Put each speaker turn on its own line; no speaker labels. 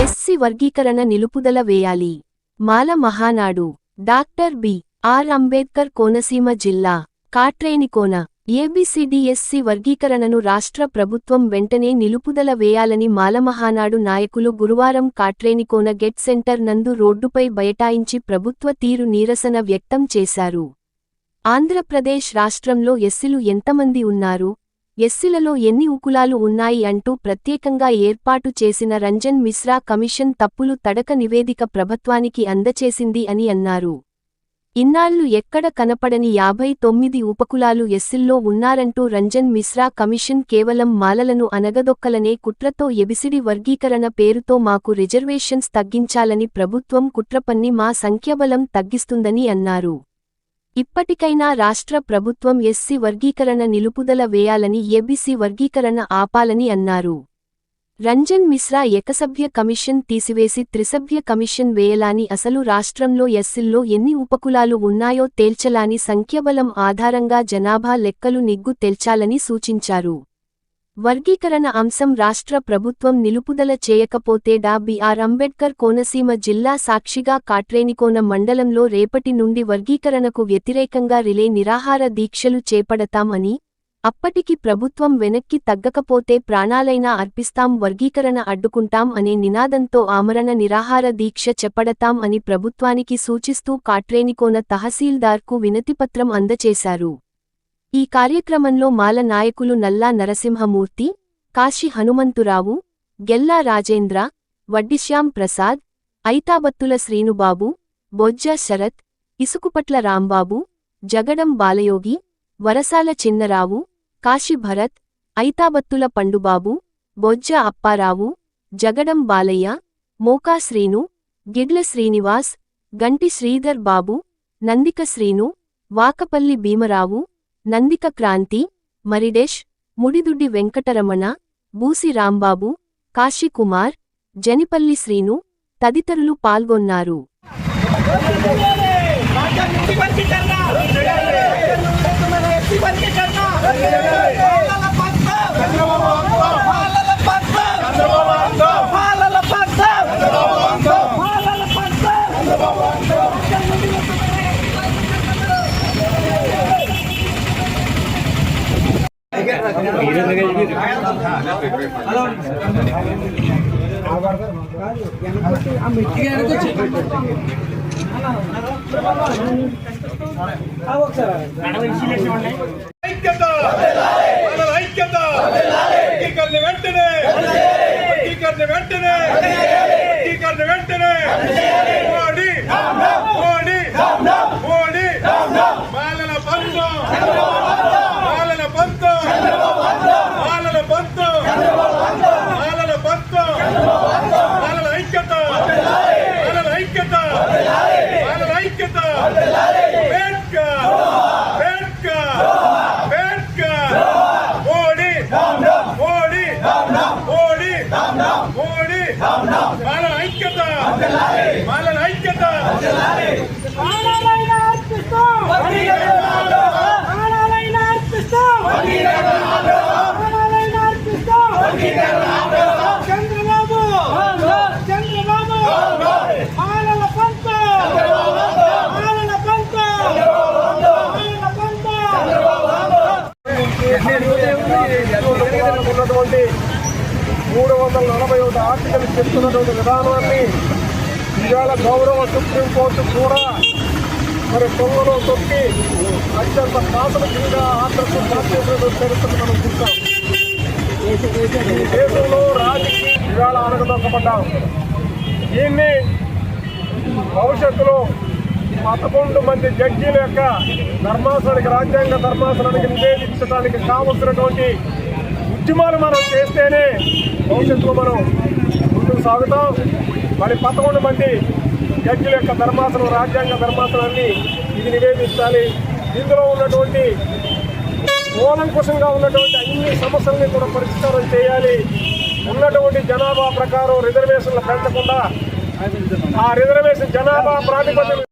SC వర్గీకరణ నిలుపుదల వేయాలి. Mala Mahanadu. Doctor B. R. Ambedkar Konaseema జిల్లా. కాట్రేనికోన. ఏబిసిడిఎస్సి వర్గీకరణను రాష్ట్ర ప్రభుత్వం వెంటనే నిలుపుదల వేయాలని మాలమహానాడు నాయకులు గురువారం కాట్రేనికోన గెట్ సెంటర్ నందు రోడ్డుపై బైఠాయించి ప్రభుత్వ తీరు నీరసన వ్యక్తం చేశారు. ఆంధ్రప్రదేశ్ రాష్ట్రంలో ఎస్సీలు ఎంతమంది ఉన్నారు? ఎస్సీలలో ఎన్ని ఉకులాలు ఉన్నాయి అంటూ ప్రత్యేకంగా ఏర్పాటు చేసిన రంజన్ మిశ్రా కమిషన్ తప్పులు తడక నివేదిక ప్రభుత్వానికి అందచేసింది అని అన్నారు. ఇన్నాళ్ళు ఎక్కడ కనపడని యాభై తొమ్మిది ఉపకులాలు ఎస్సిల్లో ఉన్నారంటూ రంజన్ మిశ్రా కమిషన్ కేవలం మాలలను అనగదొక్కలనే కుట్రతో ఎబిసిడి వర్గీకరణ పేరుతో మాకు రిజర్వేషన్స్ తగ్గించాలని ప్రభుత్వం కుట్రపన్ని మా సంఖ్యబలం తగ్గిస్తుందని అన్నారు. ఇప్పటికైనా రాష్ట్ర ప్రభుత్వం ఎస్సీ వర్గీకరణ నిలుపుదల వేయాలని ఎబిసి వర్గీకరణ ఆపాలని అన్నారు. రంజన్ మిశ్రా ఏకసభ్య కమిషన్ తీసివేసి త్రిసభ్య కమిషన్ వేయలాని అసలు రాష్ట్రంలో ఎస్సిల్లో ఎన్ని ఉపకులాలు ఉన్నాయో తేల్చలాని సంఖ్యబలం ఆధారంగా జనాభా లెక్కలు నిగ్గు తెల్చాలని సూచించారు. వర్గీకరణ అంశం రాష్ట్ర ప్రభుత్వం నిలుపుదల చేయకపోతే డా బిఆర్ అంబేడ్కర్ కోనసీమ జిల్లా సాక్షిగా కాట్రేనికోన మండలంలో రేపటి నుండి వర్గీకరణకు వ్యతిరేకంగా రిలే నిరాహార దీక్షలు చేపడతాం అని అప్పటికి ప్రభుత్వం వెనక్కి తగ్గకపోతే ప్రాణాలైనా అర్పిస్తాం వర్గీకరణ అడ్డుకుంటాం అనే నినాదంతో ఆమరణ నిరాహార దీక్ష చెప్పడతాం అని ప్రభుత్వానికి సూచిస్తూ కాట్రేనికోన తహసీల్దార్కు వినతిపత్రం అందచేశారు. ఈ కార్యక్రమంలో మాల నాయకులు నల్లా నరసింహమూర్తి కాశీ హనుమంతురావు గెల్లా రాజేంద్ర వడ్డిశ్యాం ప్రసాద్ ఐతాబత్తుల శ్రీనుబాబు బొజ్జ శరత్ ఇసుకుపట్ల రాంబాబు జగడం బాలయోగి వరసాల చిన్నరావు కాశీ భరత్ ఐతాబత్తుల పండుబాబు బొజ్జ అప్పారావు జగడం బాలయ్య మోకా శ్రీను గిడ్ల శ్రీనివాస్ గంటి శ్రీధర్ బాబు నందిక శ్రీను వాకపల్లి భీమరావు నందిక క్రాంతి మరిడేష్ ముడిదుడ్డి వెంకటరమణ బూసి రాంబాబు కాశీకుమార్ జనిపల్లి శ్రీను తదితరులు పాల్గొన్నారు.
వెంటనే! వెంటనే వర్గీకరణ వెంటనే మోడీ మోడీ మోడీ మాలల పంతం మాలల పంతం మాలల పంతం మాలల పంతం మాలల ఐక్యత మాలల ఐక్యత మాలల ఐక్యత అంబేద్కర్ అంబేద్కర్ అంబేద్కర్ మోడీ మోడీ మోడీ మోడీ మాలల ఐక్యత మాలల ఐక్యత
ప్రాణాలైనా అర్పిస్తాం ప్రాణాలైనా అర్పిస్తాం ప్రాణాలైనా అర్పిస్తాం చంద్రబాబు చంద్రబాబు పాలన పంత పాలన పంత పాలన పంత
ఉన్నటువంటి మూడు వందల నలభై ఒకటి ఆర్టికల్ చెప్తున్నటువంటి విధానాన్ని ఇవాళ గౌరవ సుప్రీంకోర్టు కూడా మరి తొంగలో తొక్కి అత్యంత ప్రాథమికంగా ఆంధ్రప్రదేశ్ చేసినటువంటి చరిత్రను మనం చూస్తాం ఈ దేశంలో రాజకీయ ఇవాళ అనగదొక్కబడ్డాం దీన్ని భవిష్యత్తులో పదకొండు మంది జడ్జీల యొక్క ధర్మాసనానికి రాజ్యాంగ ధర్మాసనానికి నివేదించడానికి కావలసినటువంటి ఉద్యమాలు మనం చేస్తేనే భవిష్యత్తులో మనం ముందుకు సాగుతాం. మరి పదకొండు మంది జడ్జిల యొక్క ధర్మాసనం రాజ్యాంగ ధర్మాసనాన్ని ఇది నివేదించాలి. ఇందులో ఉన్నటువంటి కూలంకుషంగా ఉన్నటువంటి అన్ని సమస్యల్ని కూడా పరిష్కారం చేయాలి. ఉన్నటువంటి జనాభా ప్రకారం రిజర్వేషన్లు పెంచకుండా ఆ రిజర్వేషన్ జనాభా ప్రాతిపదిక